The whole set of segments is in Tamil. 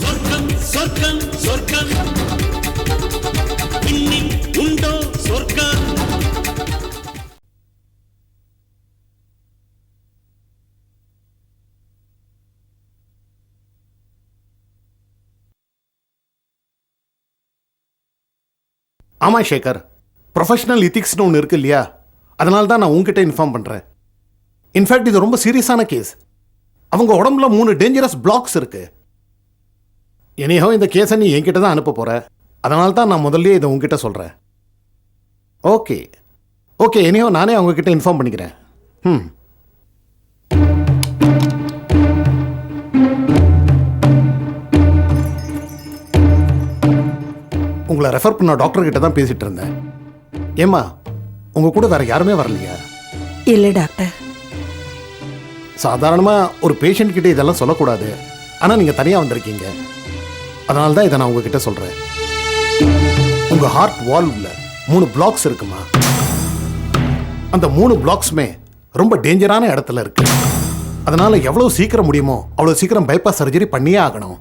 சொர்க்கம் சொர்க்கம் சொர்க்கம். இன்னி உண்டோ சொர்க்கம்? ஆமா சேகர் ப்ரொஃபஷனல் இத்திக்ஸ்னு ஒன்று இருக்கு இல்லையா? அதனால தான் நான் உங்ககிட்ட இன்ஃபார்ம் பண்ணுறேன் இன்ஃபேக்ட் இது ரொம்ப சீரியஸான கேஸ் அவங்க உடம்புல மூணு டேஞ்சரஸ் பிளாக்ஸ் இருக்கு. எனியோ இந்த கேஸை நீ என்கிட்ட தான் அனுப்ப போகிற அதனால தான் நான் முதல்லயே இதை உங்ககிட்ட சொல்கிறேன் ஓகே ஓகே எனியோ நானே அவங்கக்கிட்ட இன்ஃபார்ம் பண்ணிக்கிறேன். ம் உங்களை ரெஃபர் பண்ண டாக்டர் கிட்ட தான் பேசிட்டு இருந்தேன். ஏம்மா உங்க கூட வேற யாருமே வரலையா? இல்லை டாக்டர். சாதாரணமாக ஒரு பேஷண்ட் கிட்ட இதெல்லாம் சொல்லக்கூடாது. ஆனால் நீங்கள் தனியாக வந்திருக்கீங்க. அதனால தான் இதை நான் உங்ககிட்ட சொல்கிறேன் உங்கள் ஹார்ட் வால்வில் மூணு பிளாக்ஸ் இருக்குமா? அந்த மூணு பிளாக்ஸுமே ரொம்ப டேஞ்சரான இடத்துல இருக்கு. அதனால எவ்வளோ சீக்கிரம் முடியுமோ அவ்வளோ சீக்கிரம் பைபாஸ் சர்ஜரி பண்ணியே ஆகணும்.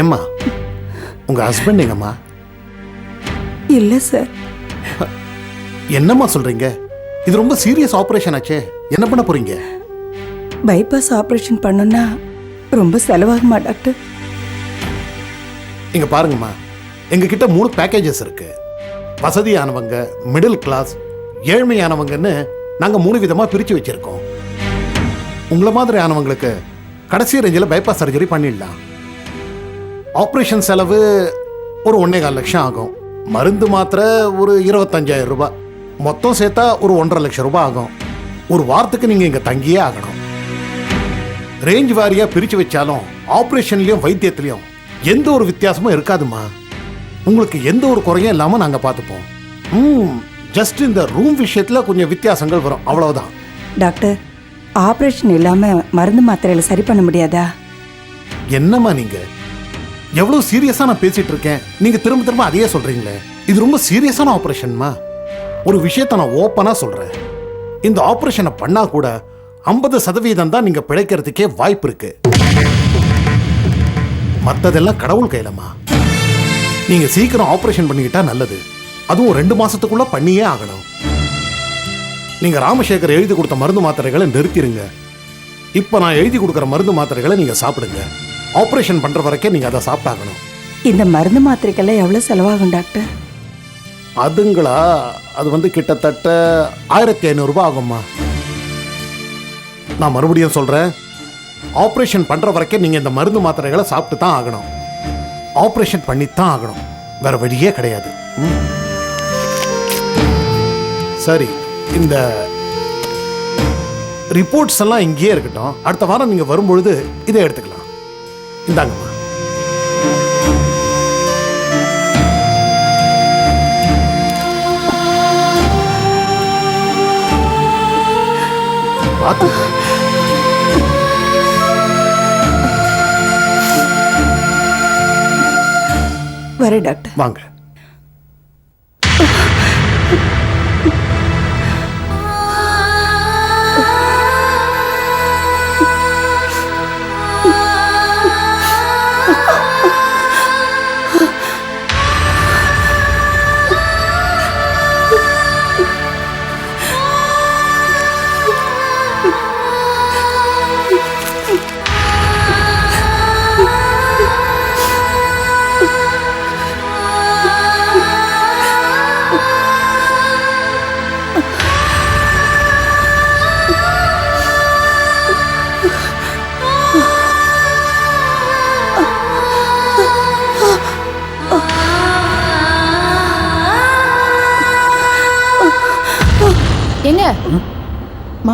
ஏம்மா உங்கள் ஹஸ்பண்ட் எங்கம்மா? இல்லை சார் என்னம்மா சொல்கிறீங்க இது ரொம்ப சீரியஸ் ஆப்ரேஷன் ஆச்சே. என்ன பண்ண போறீங்க? பைபாஸ் ஆப்ரேஷன் பண்ணோன்னா ரொம்ப செலவாகுமா டாக்டர் இங்க பாருங்கம்மா. எங்ககிட்ட மூணு பேக்கேஜஸ் இருக்கு. வசதியானவங்க மிடில் கிளாஸ் ஏழ்மையானவங்கன்னு நாங்க மூணு விதமா பிரிச்சு வச்சிருக்கோம். உங்களை மாதிரி ஆனவங்களுக்கு கடைசி ரேஞ்சில் பைபாஸ் சர்ஜரி பண்ணிடலாம். ஆப்ரேஷன் செலவு ஒரு ஒன்னே கால் லட்சம் ஆகும். மருந்து மாத்திரை ஒரு இருபத்தஞ்சாயிரம் ரூபாய். மொத்தம் சேர்த்தா ஒரு ஒன்றரை லட்சம் ரூபாய் ஆகும். ஒரு வாரத்துக்கு நீங்க இங்க தங்கியே ஆகணும். ரேஞ்ச் வாரியா பிரிச்சு வச்சாலும் ஆபரேஷன்லயும் வைத்தியத்திலயும் எந்த ஒரு வித்தியாசமும் இருக்காதுமா உங்களுக்கு எந்த ஒரு குறையும் இல்லாம நாங்க பார்த்துப்போம். ம் ஜஸ்ட் இந்த ரூம் விஷயத்துல கொஞ்சம் வித்தியாசங்கள் வரும். அவ்வளவுதான். டாக்டர் ஆப்ரேஷன் இல்லாமல் மருந்து மாத்திரையில் சரி பண்ண முடியாதா? என்னம்மா நீங்க? எவ்வளவு சீரியஸா நான் பேசிட்டு இருக்கேன்? நீங்க திரும்ப திரும்ப அதையே சொல்றீங்களே. இது ரொம்ப சீரியஸான ஆபரேஷன்மா ஒரு விஷயத்த நான் ஓப்பனா சொல்றேன். இந்த ஆபரேஷனை பண்ணா கூட ஐம்பது சதவீதம் தான் நீங்க பிழைக்கிறதுக்கே வாய்ப்பு இருக்கு. மத்ததெல்லாம் கடவுள் கையிலம்மா. நீங்க சீக்கிரம் ஆபரேஷன் பண்ணிக்கிட்டா நல்லது. அதுவும் ரெண்டு மாசத்துக்குள்ள பண்ணியே ஆகணும். நீங்க ராமசேகர் எழுதி கொடுத்த மருந்து மாத்திரைகளை நிறுத்திடுங்க இப்ப நான் எழுதி கொடுக்குற மருந்து மாத்திரைகளை நீங்க சாப்பிடுங்க. ஆபரேஷன் பண்ற வரைக்கும் நீங்க அதை சாப்பிட்டாகணும். இந்த மருந்து மாத்திரைக்கெல்லாம் எவ்வளோ செலவாகும் டாக்டர்? அதுங்களா? அது வந்து கிட்டத்தட்ட ஆயிரத்தி ஐநூறுரூபா ஆகும்மா. நான் மறுபடியும் சொல்றேன். ஆபரேஷன் பண்ற வரைக்கும் நீங்க இந்த மருந்து மாத்திரைகளை சாப்பிட்டு தான் ஆகணும். ஆபரேஷன் பண்ணித்தான் ஆகணும். வேற வழியே கிடையாது. சரி இந்த ரிப்போர்ட்ஸ் எல்லாம் இங்கேயே இருக்கட்டும். அடுத்த வாரம் நீங்க வரும்பொழுது இதை எடுத்துக்கலாம். இந்தாங்கம்மா. பார்த்து. வரேன் டாக்டர். வாங்க.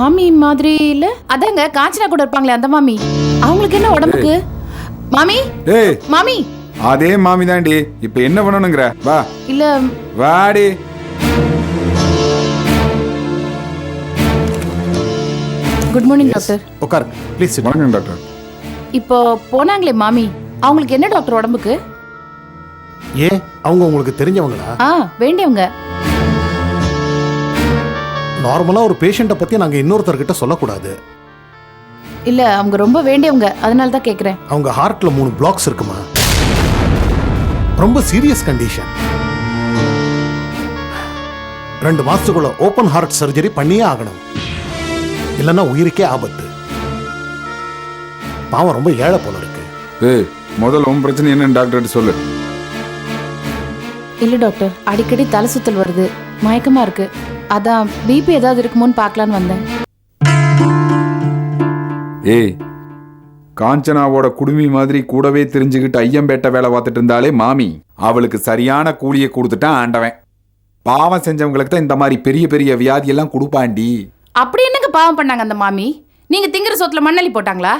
மாமி மாதிரி இல்ல? அதாங்க காஞ்சனா கூட இருப்பாங்களே அந்த மாமி. அவங்களுக்கு என்ன உடம்புக்கு? மாமி? டேய் மாமி? அதே மாமி தாண்டி இப்ப என்ன பண்ணணுங்கிற? வா. இல்ல. வாடி. குட் மார்னிங் டாக்டர் உட்காருங்க ப்ளீஸ் வணக்கம் டாக்டர் இப்போ போனாங்களே மாமி. அவங்களுக்கு என்ன டாக்டர் உடம்புக்கு? ஏன்? அவங்க உங்களுக்கு தெரிஞ்சவங்களா? ஆ வேண்டியவங்க. நார்மலாக ஒரு பேஷண்ட்டை பற்றி நாங்கள் இன்னொருத்தர்கிட்ட சொல்லக்கூடாது. இல்ல அவங்க ரொம்ப வேண்டியவங்க. அதனால தான் கேக்குறேன். அவங்க ஹார்ட்ல மூணு பிளாக்ஸ் இருக்குமா? ரொம்ப சீரியஸ் கண்டிஷன் ரெண்டு மாசத்துக்குள்ள ஓப்பன் ஹார்ட் சர்ஜரி பண்ணியே ஆகணும். இல்லைன்னா உயிருக்கே ஆபத்து. பாவம் ரொம்ப ஏழை போல இருக்கு. ஏய் முதல்ல உன் பிரச்சனை என்னன்னு டாக்டர்கிட்ட சொல்லு. இல்ல டாக்டர் அடிக்கடி தலை சுத்தல் வருது. மயக்கமா இருக்கு. அதான் பிபி ஏதாவது இருக்குமோன்னு பார்க்கலான்னு வந்தேன். ஏய் காஞ்சனாவோட குடுமி மாதிரி கூடவே தெரிஞ்சுக்கிட்டு ஐயம்பேட்டை வேலை பார்த்துட்டு இருந்தாலே மாமி அவளுக்கு சரியான கூலியை கொடுத்துட்டான் ஆண்டவன். பாவம் செஞ்சவங்களுக்கு தான் இந்த மாதிரி பெரிய பெரிய வியாதியெல்லாம் கொடுப்பாண்டி. அப்படி என்னங்க பாவம் பண்ணாங்க அந்த மாமி? நீங்க திங்கிற சொத்துல மண்ணள்ளி போட்டாங்களா?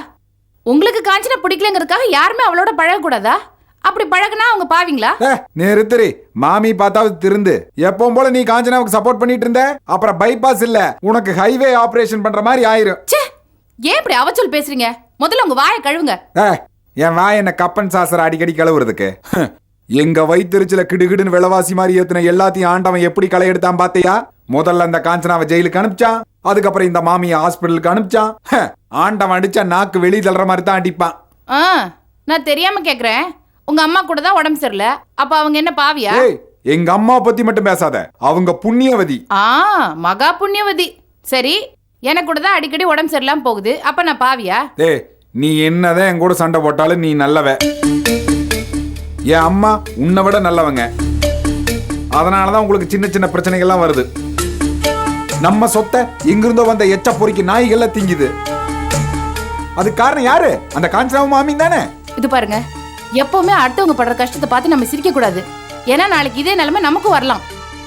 உங்களுக்கு காஞ்சனா பிடிக்கலங்கிறதுக்காக யாருமே அவளோட பழகக்கூடாதா? அப்படி பழகுனா அவங்க பாவீங்களா? ஏ, நிறுத்துறி மாமி பார்த்தாவது திருந்து. எப்பவும் போல நீ காஞ்சனாவுக்கு சப்போர்ட் பண்ணிட்டு இருந்த? அப்புறம் பைபாஸ் இல்ல. உனக்கு ஹைவே ஆபரேஷன் பண்ற மாதிரி ஆயிரும். ச்சே ஏன் இப்படி அவச்சொல் பேசுறீங்க? முதல்ல உங்க வாயை கழுவுங்க. என் வாய் என்ன கப்பன் சாசர அடிக்கடி கழுவுறதுக்கு? எங்க வயிற்றுச்சில கிடுகிடுன்னு விலவாசி மாதிரி ஏத்துன எல்லாத்தையும் ஆண்டவன் எப்படி களை எடுத்தான் பாத்தியா? முதல்ல அந்த காஞ்சனாவை ஜெயிலுக்கு அனுப்பிச்சான். அதுக்கப்புறம் இந்த மாமியை ஹாஸ்பிட்டலுக்கு அனுப்பிச்சான். ஆண்டவன் அடிச்சா நாக்கு வெளி தள்ளுற மாதிரி தான் அடிப்பான். நான் தெரியாம கேக்குறேன். உங்க அம்மா கூட தான் உடம்பு சரியில்லை. அப்ப அவங்க என்ன பாவியா? ஏய் எங்க அம்மா பத்தி மட்டும் பேசாத. அவங்க புண்ணியவதி. ஆ மகா புண்ணியவதி. சரி எனக்கு கூட தான் அடிக்கடி உடம்பு சரியில்லாம போகுது. அப்ப நான் பாவியா? ஏய் நீ என்னதான் என் கூட சண்டை போட்டாலும் நீ நல்லவ. என் அம்மா உன்னை விட நல்லவங்க. அதனாலதான் உங்களுக்கு சின்ன சின்ன பிரச்சனைகள்லாம் வருது. நம்ம சொத்தை எங்கிருந்தோ வந்த எச்ச பொறிக்கு நாய்கள்லாம் திங்குது. அது காரணம் யாரு? அந்த காஞ்சனாவும் மாமியும் தானே? இது பாருங்க. எப்பவுமே அடுத்தவங்க படுற கஷ்டத்தை பார்த்து நம்ம சிரிக்க கூடாது. ஏன்னா நாளைக்கு இதே நிலைமை நமக்கும் வரலாம்.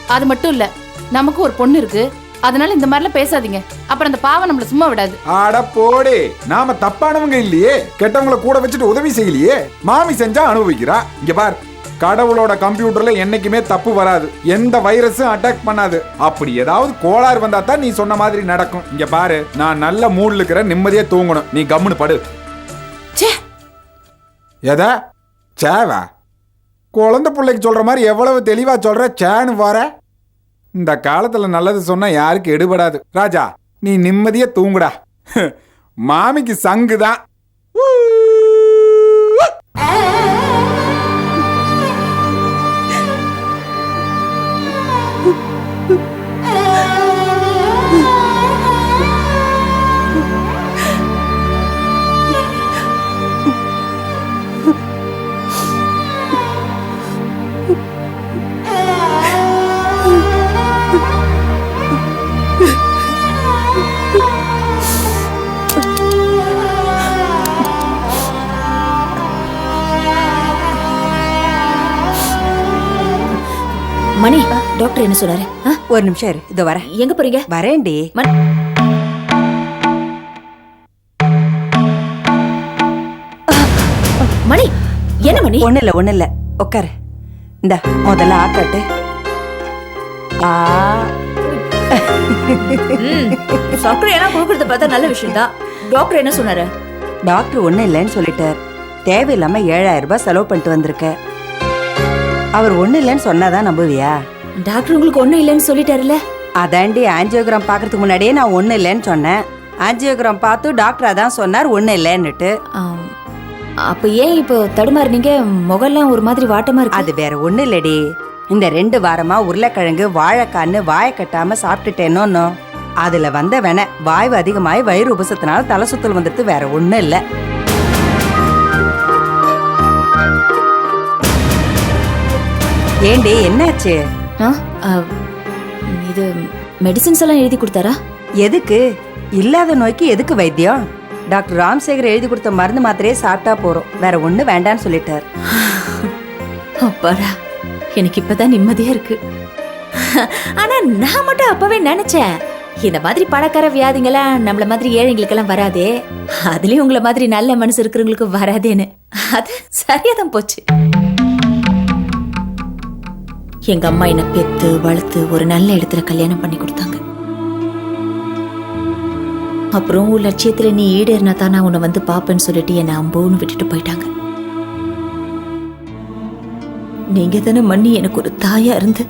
அது மட்டும் இல்ல நமக்கு ஒரு பொண்ணு இருக்கு. அதனால இந்த மாதிரிலாம் பேசாதீங்க. அப்புறம் அந்த பாவம் நம்மள சும்மா விடாது. ஆட போடே நாம தப்பானவங்க இல்லையே. கெட்டவங்கள கூட வச்சுட்டு உதவி செய்யலையே. மாமி செஞ்சா அனுபவிக்கிறா. இங்க பார் கடவுளோட கம்ப்யூட்டர்ல என்னைக்குமே தப்பு வராது. எந்த வைரஸும் அட்டாக் பண்ணாது. அப்படி ஏதாவது கோளாறு வந்தா தான் நீ சொன்ன மாதிரி நடக்கும். இங்க பாரு நான் நல்ல மூட்ல இருக்கிற நிம்மதியா தூங்கணும். நீ கம்முன்னு படு. எதா? சேவா? குழந்தை பிள்ளைக்கு சொல்கிற மாதிரி எவ்வளவு தெளிவாக சொல்கிற சேன்னு வர? இந்த காலத்தில் நல்லது சொன்னால் யாருக்கு எடுபடாது. ராஜா நீ நிம்மதியாக தூங்குடா. மாமிக்கு சங்கு தான் என்ன சொல்றாரு ஆ? ஒரு நிமிஷம் இரு. இதோ வரேன். எங்க போறீங்க? வரேன்டி. மணி. மணி. என்ன மணி? ஒண்ணு இல்ல ஒண்ணு இல்ல உட்காரு இந்த முதல்ல ஆக்காட்டு ஆ. ம், சர்க்கரை எல்லாம் கொடுக்கறத பார்த்தா நல்ல விஷயம் தான் டாக்டர் என்ன சொன்னாரு? டாக்டர் ஒண்ணும் இல்லைன்னு சொல்லிட்டார். தேவையில்லாம ஏழாயிரம் ரூபாய் செலவு பண்ணிட்டு வந்திருக்க. அவர் ஒண்ணும் இல்லைன்னு சொன்னாதான் நம்புவியா? டாக்டர் உங்களுக்கு ஒண்ணும் இல்லைன்னு சொல்லிட்டாருல்ல? அதாண்டி ஆஞ்சியோகிராம் பார்க்கறதுக்கு முன்னாடியே நான் ஒண்ணும் இல்லைன்னு சொன்னேன். ஆஞ்சியோகிராம் பார்த்து டாக்டர் அதான் சொன்னார் ஒண்ணும் இல்லைன்னுட்டு. அப்ப ஏன் இப்போ தடுமாறுனீங்க முகம்லாம் ஒரு மாதிரி வாட்டமா இருக்கு? அது வேற ஒண்ணும் இல்லடி. இந்த ரெண்டு வாரமா உருளைக்கிழங்கு வாழைக்கான்னு வாயை கட்டாம சாப்பிட்டுட்டேனோன்னோ அதுல வந்த வென வாய்வு அதிகமாயி வயிறு உபசத்தினால தலை சுத்தல் வந்துட்டு வேற ஒண்ணும் இல்ல. ஏண்டி என்னாச்சு? இது மெடிசின்ஸ் எல்லாம் எழுதி கொடுத்தாரா? எதுக்கு? இல்லாத நோய்க்கு எதுக்கு வைத்தியம்? டாக்டர் ராம்சேகர் எழுதி கொடுத்த மருந்து மாத்திரையே சாப்பிட்டா போறோம். வேற ஒண்ணு வேண்டான்னு சொல்லிட்டார். அப்பாடா எனக்கு இப்பதான் நிம்மதியா இருக்கு. ஆனா நான் மட்டும் அப்பவே நினைச்சேன். இந்த மாதிரி பணக்கார வியாதிங்கெல்லாம் நம்மள மாதிரி ஏழைங்களுக்கெல்லாம் வராதே. அதுலயும் உங்களை மாதிரி நல்ல மனசு இருக்கிறவங்களுக்கு வராதேன்னு. அது சரியா தான் போச்சு. எங்க அம்மா என்னை பெத்து வளர்த்து ஒரு நல்ல இடத்துல கல்யாணம் பண்ணி கொடுத்தாங்க. அப்புறம் உன் லட்சியத்துல நீ ஈடேறினா தான் நான் உன்னை வந்து பாப்பேன்னு சொல்லிட்டு என்னை அம்போன்னு விட்டுட்டு போயிட்டாங்க. நீங்க தானே மண்ணி எனக்கு ஒரு தாயா இருந்து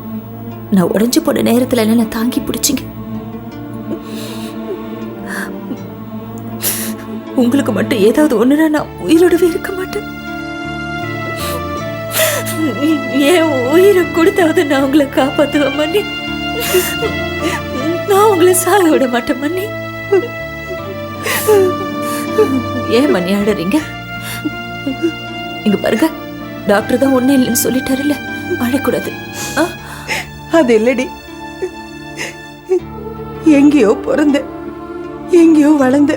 நான் உடஞ்சு போன நேரத்துல என்ன தாங்கி பிடிச்சிங்க. உங்களுக்கு மட்டும் ஏதாவது ஒண்ணுனா நான் உயிரோடவே இருக்க ஏன் உயிரை கொடுத்தாவது நான் உங்களை காப்பாத்துவேன் மண்ணி நான் உங்களை சாக விட மாட்டேன் மண்ணி ஏன் மண்ணி ஆடுறீங்க இங்க பாருங்க டாக்டர் தான் ஒண்ணு இல்லைன்னு சொல்லிட்டாருல்ல அழக்கூடாது. ஆ? அது இல்லடி. எங்கேயோ பிறந்த எங்கேயோ வளர்ந்த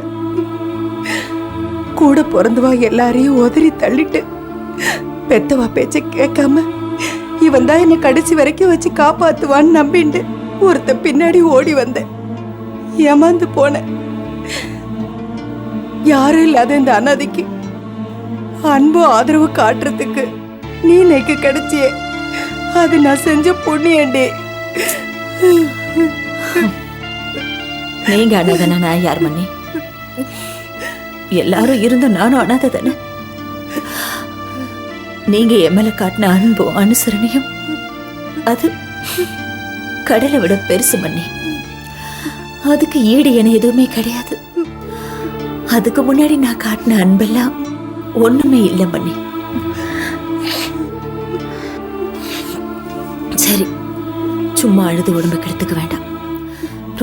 கூட பிறந்தவா எல்லாரையும் உதறி தள்ளிட்டு பெத்தவா பேச்ச கேட்காம இவன் தான் என்னை கடைசி வரைக்கும் வச்சு காப்பாத்துவான்னு நம்பிண்டு ஒருத்த பின்னாடி ஓடி வந்தேன். ஏமாந்து போனேன். யாரும் இல்லாத இந்த அனாதைக்கு அன்பு ஆதரவு காட்டுறதுக்கு நீ எனக்கு கிடைச்சியே. அது நான் செஞ்ச புண்ணியண்டி. நீங்க அனாதனா நான் யார் மண்ணி எல்லாரும் இருந்தும் நானும் அனாதை தானே நீங்க என் காட்டின அன்பும் அனுசரணையும் அது கடலை விட பெருசு பண்ணி அதுக்கு ஈடு என எதுவுமே கிடையாது. அதுக்கு முன்னாடி நான் காட்டின அன்பெல்லாம் ஒண்ணுமே இல்லை பண்ணி சரி சும்மா அழுது உடம்பு கெடுத்துக்க வேண்டாம்.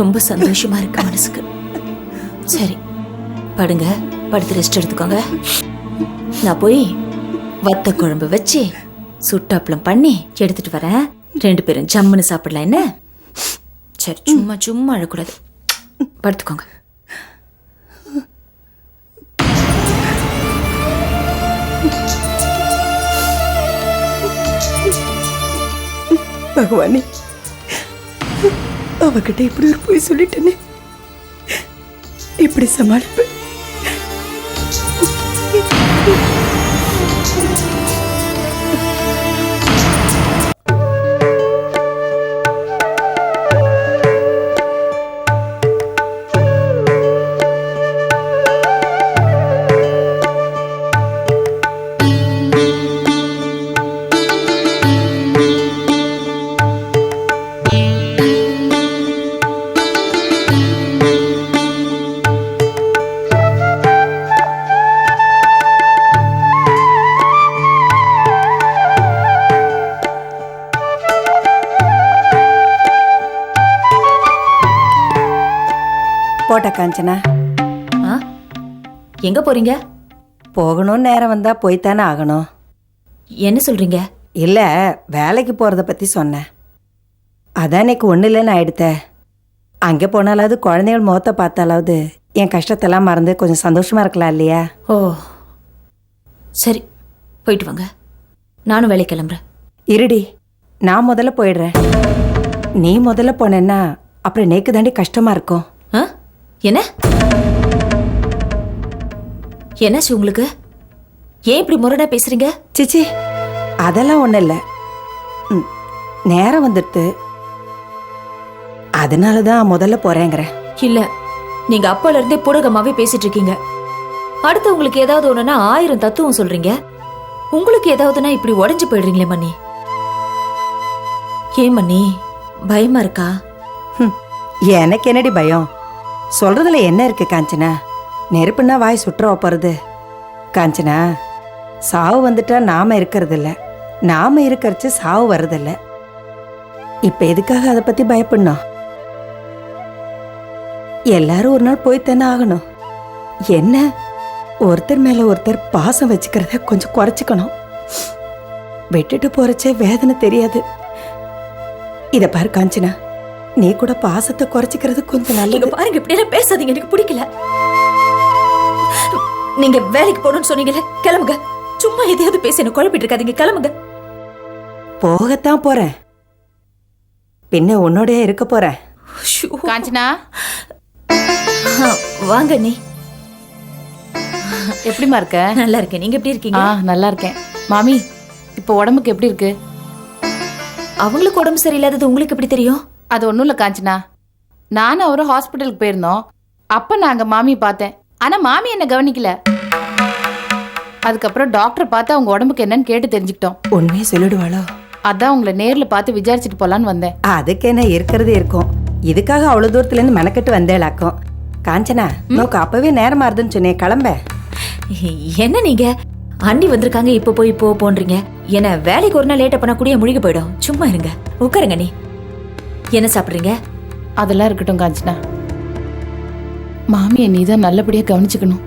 ரொம்ப சந்தோஷமா இருக்கு மனசுக்கு. சரி படுங்க படுத்து ரெஸ்ட் எடுத்துக்கோங்க. நான் போய் வத்த குழம்பு வச்சு சுட்டாப்பளம் பண்ணி எடுத்துட்டு வரேன் ரெண்டு பேரும் ஜம்முன்னு சாப்பிடலாம் என்ன? சரி சும்மா சும்மா அழக்கூடாது. படுத்துக்கோங்க. பகவானே அவகிட்ட இப்படி ஒரு போய் சொல்லிட்டேனே. இப்படி சமாளிப்பேன். போட்ட காஞ்சனா? ஆ? எங்க போறீங்க? போகணும்னு நேரம் வந்தா போய்த்தானே ஆகணும். என்ன சொல்றீங்க? இல்ல வேலைக்கு போறத பத்தி சொன்னேன். அதான் இன்னைக்கு ஒண்ணு இல்லைன்னு ஆயிடுத்த. அங்கே போனாலாவது குழந்தைகள் முகத்தை பார்த்தாலாவது என் கஷ்டத்தெல்லாம் மறந்து கொஞ்சம் சந்தோஷமா இருக்கலாம் இல்லையா? ஓ. சரி போயிட்டு வாங்க. நானும் வேலை கிளம்புறேன். இருடி நான் முதல்ல போயிடுறேன். நீ முதல்ல போனேன்னா அப்புறம் நேக்கு தாண்டி கஷ்டமா இருக்கும். என்ன? என்னாச்சு உங்களுக்கு? ஏன் இப்படி முரடா பேசுறீங்க? சிச்சி அதெல்லாம் ஒன்றும் இல்லை. ம், நேரம் வந்துடுத்து அதனால தான் முதல்ல போகிறேங்கிறேன் இல்ல நீங்க அப்பல இருந்தே புடகமாவே பேசிட்டு இருக்கீங்க. அடுத்து உங்களுக்கு ஏதாவது ஒண்ணுனா ஆயிரம் தத்துவம் சொல்றீங்க. உங்களுக்கு ஏதாவதுனா இப்படி உடைஞ்சு போயிடுறீங்களே மண்ணி ஏன் மண்ணி பயமா இருக்கா? எனக்கு என்னடி பயம்? சொல்றதுல என்ன இருக்கு காஞ்சனா? நெருப்புன்னா வாய் சுற்ற போறது காஞ்சனா சாவு வந்துட்டா நாம இருக்கிறது இல்ல நாம இருக்கிறச்சு சாவு வர்றதில்ல. இப்ப எதுக்காக அதை பத்தி பயப்படணும்? எல்லாரும் ஒரு நாள் போய்த்தானே ஆகணும். என்ன? ஒருத்தர் மேல ஒருத்தர் பாசம் வச்சுக்கிறத கொஞ்சம் குறைச்சிக்கணும். விட்டுட்டு போறச்சே வேதனை தெரியாது. இத பாரு காஞ்சனா. நீ கூட பாசத்தை குறைச்சிக்கிறது கொஞ்சம் நீங்க நல்லது பாருங்க இப்படி எல்லாம் பேசாதீங்க. எனக்கு பிடிக்கல. நீங்க வேலைக்கு போகணும்னு சொன்னீங்கல்ல கிளம்புங்க. சும்மா எதையாவது பேசி என்ன குழப்பிட்டு இருக்காதீங்க கிளம்புங்க. போகத்தான் போறேன். பின்ன உன்னோடயே இருக்க போறேன். காஞ்சனா? வாங்க நீ. எப்படிம்மா இருக்க? நல்லா இருக்கேன். நீங்க எப்படி இருக்கீங்க? ஆ நல்லா இருக்கேன். மாமி இப்போ உடம்புக்கு எப்படி இருக்கு? அவங்களுக்கு உடம்பு சரியில்லாதது உங்களுக்கு எப்படி தெரியும்? அது ஒன்றும் இல்லை காஞ்சனா. நானும் அவரும் ஹாஸ்பிட்டலுக்கு போயிருந்தோம். அப்போ நான் அங்கே மாமியை பார்த்தேன். ஆனால் மாமி என்னை கவனிக்கல. அதுக்கப்புறம் டாக்டரை பார்த்து அவங்க உடம்புக்கு என்னன்னு கேட்டு தெரிஞ்சுக்கிட்டோம். உண்மையை சொல்லிடுவாளோ? அதான் உங்களை நேர்ல பார்த்து விசாரிச்சுட்டு போலான்னு வந்தேன். அதுக்கு என்ன இருக்கிறது இருக்கும். இதுக்காக அவ்வளவு தூரத்துல இருந்து மெனக்கெட்டு வந்தேளாக்கும் காஞ்சனா நோக்கு அப்பவே நேரமா இருந்துன்னு சொன்னேன். கிளம்ப. என்ன நீங்க? அண்ணி வந்திருக்காங்க இப்போ போய் இப்போ போன்றீங்க. என்ன வேலைக்கு ஒரு நாள் லேட்டா பண்ண கூடிய முழுகி போயிடும். சும்மா இருங்க. உட்காருங்க நீ என்ன சாப்பிடுறீங்க? அதெல்லாம் இருக்கட்டும் காஞ்சனா. மாமியை நீ தான் நல்லபடியா கவனிச்சுக்கணும்.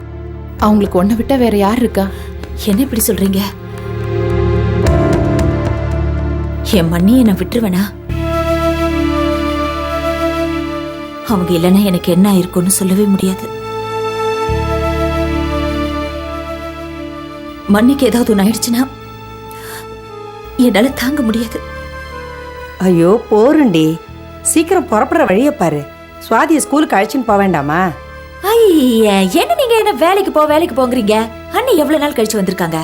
அவங்களுக்கு ஒன்றை விட்டா வேற யார் இருக்கா? என்ன இப்படி சொல்றீங்க? என் மண்ணி என்ன விட்டுருவேனா? அவங்க இல்லைன்னா எனக்கு என்ன ஆயிருக்கும்னு சொல்லவே முடியாது. மண்ணிக்கு ஏதாவது ஒன்று ஆயிடுச்சுன்னா என்னால தாங்க முடியாது. ஐயோ போருண்டி. சீக்கிரம் புறப்படுற வழியை பாரு. சுவாதிய ஸ்கூலுக்கு அழைச்சின்னு போக வேண்டாமா? ஐய என்ன நீங்க என்ன வேலைக்கு போ வேலைக்கு போங்கறீங்க? அண்ணி எவ்வளவு நாள் கழிச்சு வந்திருக்காங்க?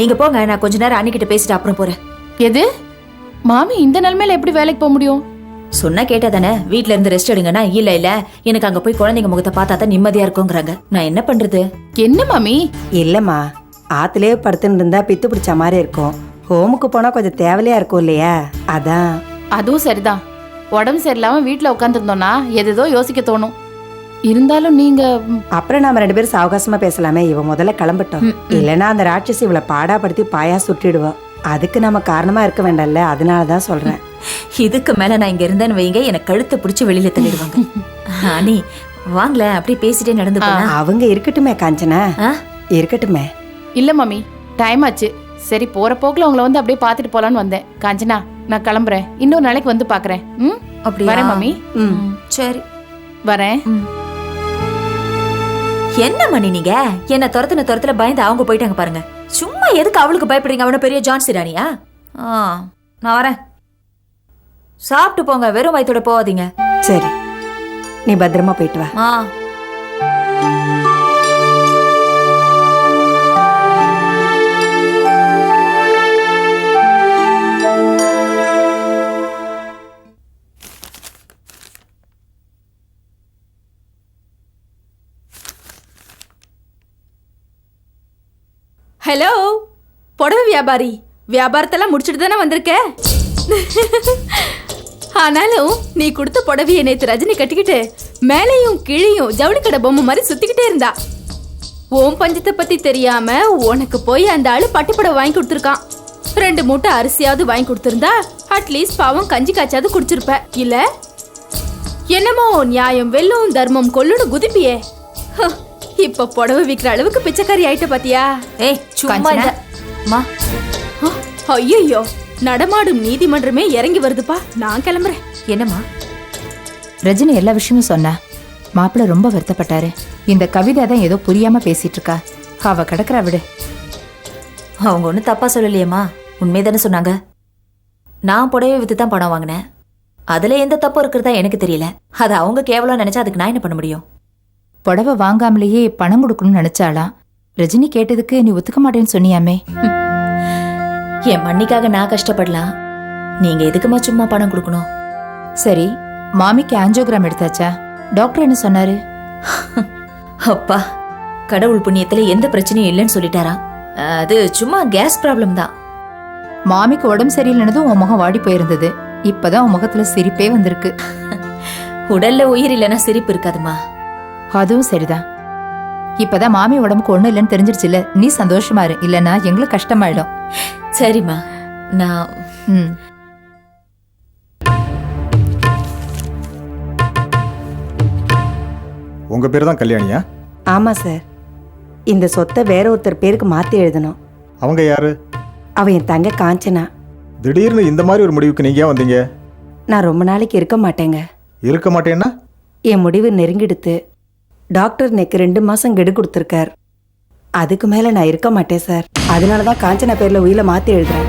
நீங்க போங்க நான் கொஞ்ச நேரம் அண்ணி கிட்ட பேசிட்டு அப்புறம் போறேன். எது? மாமி இந்த நிலைமையில எப்படி வேலைக்கு போக முடியும்? சொன்னா கேட்டா தானே வீட்ல இருந்து ரெஸ்ட் எடுங்கன்னா இல்ல இல்ல எனக்கு அங்க போய் குழந்தைங்க முகத்தை பார்த்தா தான் நிம்மதியா இருக்குங்கிறாங்க நான் என்ன பண்றது? என்ன மாமி? இல்லம்மா ஆத்துலயே படுத்துன்னு இருந்தா பித்து பிடிச்ச மாதிரி இருக்கும். ஹோமுக்கு போனா கொஞ்சம் தேவையா இருக்கும் இல்லையா? அதான். அதுவும் சரிதான். உடம்பு சரியில்லாம வீட்ல உட்காந்துருந்தோம்னா எதேதோ யோசிக்க தோணும். இருந்தாலும் நீங்க அப்புறம் நாம ரெண்டு பேரும் சாவகாசமா பேசலாமே. இவ முதல்ல கிளம்பட்டோம். இல்லைன்னா அந்த ராட்சசி இவளை பாடாப்படுத்தி பாயா சுட்டிடுவா அதுக்கு நம்ம காரணமா இருக்க வேண்டாம்ல. அதனாலதான் சொல்றேன். இதுக்கு மேல நான் இங்க இருந்தேன்னு வைங்க. எனக்கு கழுத்தை பிடிச்சு வெளியில தள்ளிடுவாங்க. அண்ணி வாங்களேன் அப்படியே பேசிட்டே நடந்து அவங்க இருக்கட்டுமே காஞ்சனா? இருக்கட்டுமே. இல்ல மாமி டைம் ஆச்சு. சரி போற போக்குல உங்களை வந்து அப்படியே பார்த்துட்டு போலான்னு வந்தேன். காஞ்சனா நான் கிளம்புறேன். இன்னொரு நாளைக்கு வந்து பாக்குறேன் ம்? அப்படியா? வரேன் மாமி. ம். சரி. வரேன். என்ன மணி நீங்க? என்ன துரத்துன துரத்துல பயந்து அவங்க போயிட்டாங்க பாருங்க. சும்மா எதுக்கு அவளுக்கு பயப்படுறீங்க? அவன பெரிய ஜான்சி ராணியா? ஆ, நான் வரேன். சாப்பிட்டு போங்க வெறும் வயித்தோட போகாதீங்க. சரி. நீ பத்திரமா போயிட்டு வா. ஆ. வியாபாரி. வியாபாரத்தெல்லாம் முடிச்சுட்டு தானே வந்திருக்க? ஆனாலும் நீ கொடுத்த புடவையை நேத்து ரஜினி கட்டிக்கிட்டு மேலேயும் கீழேயும் ஜவுளி கடை பொம்மை மாதிரி சுத்திக்கிட்டே இருந்தா. ஓம் பஞ்சத்தை பத்தி தெரியாம உனக்கு போய் அந்த ஆளு பட்டுப்புடவை வாங்கி கொடுத்துருக்கான். ரெண்டு மூட்டை அரிசியாவது வாங்கி கொடுத்துருந்தா அட்லீஸ்ட் பாவம் கஞ்சி காய்ச்சாவது குடிச்சிருப்ப. இல்ல? என்னமோ நியாயம் வெல்லும் தர்மம் கொல்லுன்னு குதிப்பியே. இப்ப புடவை விக்கிற அளவுக்கு பிச்சைக்காரி ஆயிட்ட பாத்தியா? ஏய் சும்மா மா. ஐயோ நடமாடும் நீதிமன்றமே இறங்கி வருதுப்பா. நான் கிளம்புறேன். என்னம்மா? ரஜினி எல்லா விஷயமும் சொன்னா. மாப்பிள்ளை ரொம்ப வருத்தப்பட்டாரு. இந்த கவிதை தான் ஏதோ புரியாம பேசிட்டு இருக்கா அவ கிடக்குறா விடு. அவங்க ஒன்றும் தப்பா சொல்லலையேம்மா. உண்மைதானே சொன்னாங்க. நான் புடவை வித்து தான் பணம் வாங்கினேன். அதுல எந்த தப்பும் இருக்கிறதா எனக்கு தெரியல. அது அவங்க கேவலம் நினைச்சா அதுக்கு நான் என்ன பண்ண முடியும்? புடவை வாங்காமலேயே பணம் கொடுக்கணும்னு நினைச்சாளாம் ரஜினி கேட்டதுக்கு நீ ஒத்துக்க மாட்டேன்னு சொன்னியாமே. என் மண்ணிக்காக நான் கஷ்டப்படலாம். நீங்க எதுக்குமா சும்மா பணம் கொடுக்கணும்? சரி மாமிக்கு ஆஞ்சோகிராம் எடுத்தாச்சா? டாக்டர் என்ன சொன்னாரு? அப்பா கடவுள் புண்ணியத்துல எந்த பிரச்சனையும் இல்லைன்னு சொல்லிட்டாரா. அது சும்மா கேஸ் ப்ராப்ளம் தான். மாமிக்கு உடம்பு சரியில்லைனதும் உன் முகம் வாடி போயிருந்தது. இப்பதான் உன் முகத்துல சிரிப்பே வந்திருக்கு. உடல்ல உயிர் இல்லைன்னா சிரிப்பு இருக்காதுமா. அதுவும் சரிதான். இப்பதான் மாமி உடம்புக்கு ஒண்ணும் இல்லைன்னு தெரிஞ்சிருச்சுல. நீ சந்தோஷமா இரு. இல்லைன்னா எங்களுக்கு கஷ்டமாயிடும். சரிம்மா. நான் ம். உங்க பேர் தான் கல்யாணியா? ஆமா சார். இந்த சொத்தை வேற ஒருத்தர் பேருக்கு மாத்தி எழுதணும். அவங்க யாரு? அவ என் தங்க காஞ்சனா. திடீர்னு இந்த மாதிரி ஒரு முடிவுக்கு நீங்க ஏன் வந்தீங்க? நான் ரொம்ப நாளைக்கு இருக்க மாட்டேங்க. இருக்க மாட்டேன்னா? என் முடிவு நெருங்கிடுத்து. டாக்டர் எனக்கு ரெண்டு மாசம் கெடு கொடுத்துருக்கார். அதுக்கு மேலே நான் இருக்க மாட்டேன் சார். அதனால தான் காஞ்சனா பேரில் உயிரை மாற்றி எழுதுறேன்.